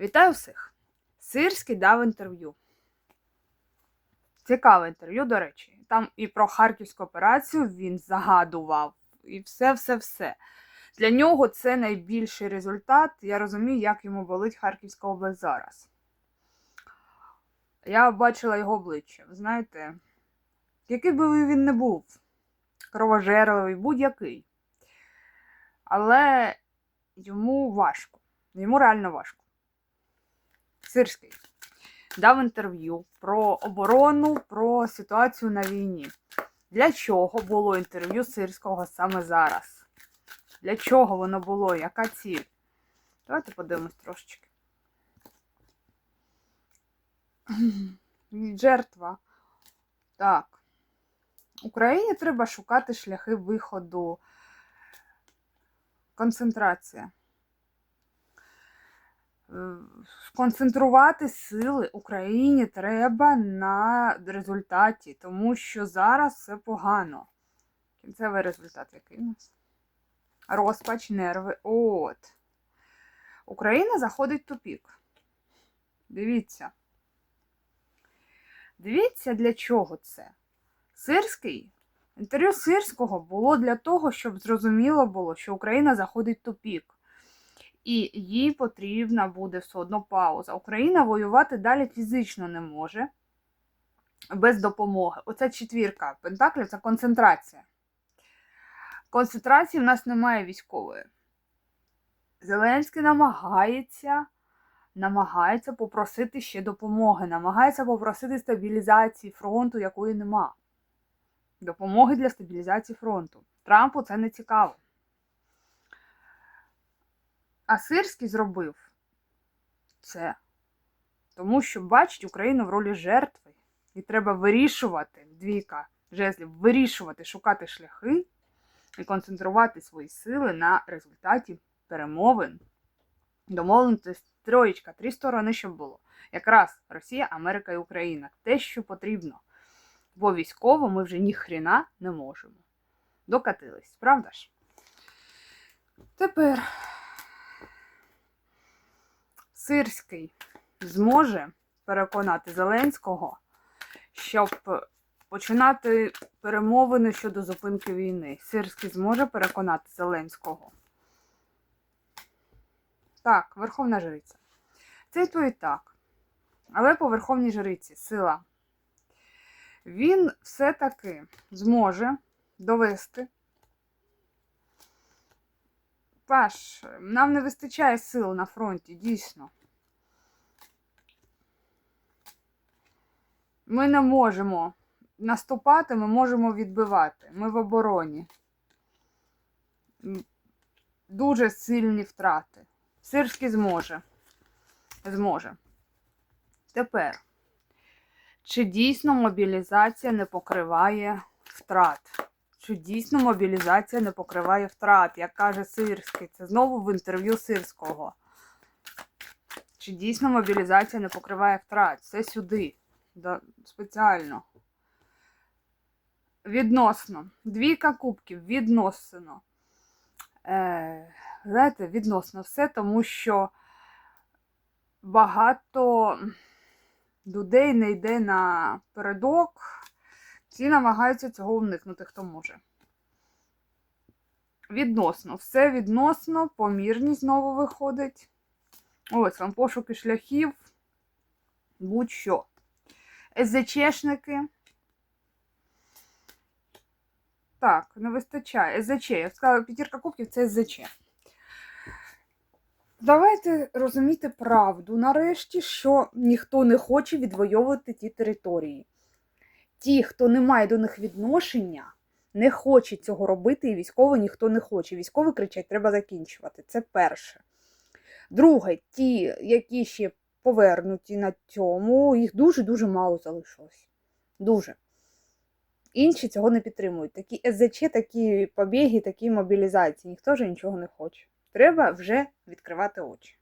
Вітаю всіх! Сирський дав інтерв'ю. Цікаве інтерв'ю, до речі. Там і про харківську операцію він загадував, і все-все-все. Для нього це найбільший результат. Я розумію, як йому болить Харківська область зараз. Я бачила його обличчя. Знаєте, який би він не був, кровожерливий, будь-який. Але йому важко. Йому реально важко. Сирський дав інтерв'ю про оборону, про ситуацію на війні. Для чого було інтерв'ю Сирського саме зараз? Для чого воно було? Яка ціль? Давайте подивимось трошечки. Жертва. Так. Україні треба шукати шляхи виходу. Концентрація. Сконцентрувати сили Україні треба на результаті, тому що зараз все погано. Кінцевий результат який у нас? Розпач, нерви. От. Україна заходить в тупік. Дивіться. Дивіться, для чого це. Сирський. Інтерв'ю Сирського було для того, щоб зрозуміло було, що Україна заходить в тупік. І їй потрібна буде все одно пауза. Україна воювати далі фізично не може без допомоги. Оця четвірка Пентаклів це концентрація. Концентрації в нас немає військової. Зеленський намагається, намагається попросити ще допомоги, намагається попросити стабілізації фронту, якої нема. Допомоги для стабілізації фронту. Трампу це не цікаво. А Сирський зробив це. Тому що бачить Україну в ролі жертви. І треба вирішувати, двійка жезлів, вирішувати, шукати шляхи і концентрувати свої сили на результаті перемовин. Домовленості троєчка, три сторони, щоб було. Якраз Росія, Америка і Україна. Те, що потрібно. Бо військово ми вже ніхрена не можемо. Докатились, правда ж? Тепер Сирський зможе переконати Зеленського, щоб починати перемовини щодо зупинки війни. Сирський зможе переконати Зеленського. Так, Верховна Жриця. Це то і так. Але по Верховній Жриці сила. Він все-таки зможе довести. Паш, нам не вистачає сил на фронті, дійсно. Ми не можемо наступати, ми можемо відбивати. Ми в обороні. Дуже сильні втрати. Сирський зможе. Зможе. Тепер. Чи дійсно мобілізація не покриває втрат? Чи дійсно мобілізація не покриває втрат, як каже Сирський? Це знову в інтерв'ю Сирського. Чи дійсно мобілізація не покриває втрат? Це сюди. Да, спеціально. Відносно. Двійка кубків відносно. Е, знаєте, відносно все, тому що багато людей не йде на передок. Всі намагаються цього уникнути, хто може. Відносно. Все відносно, помірність знову виходить. Ось вам пошуки шляхів. Будь-що. СЗЧшники. Так, не вистачає. СЗЧ. Я б сказала, п'ятірка кубків це СЗЧ. Давайте розуміти правду нарешті, що ніхто не хоче відвоювати ті території. Ті, хто не має до них відношення, не хоче цього робити, і військовий ніхто не хоче. Військові кричать, треба закінчувати. Це перше. Друге, ті, які ще повернуті на цьому, їх дуже-дуже мало залишилось. Дуже. Інші цього не підтримують. Такі СЗЧ, такі побіги, такі мобілізації. Ніхто ж нічого не хоче. Треба вже відкривати очі.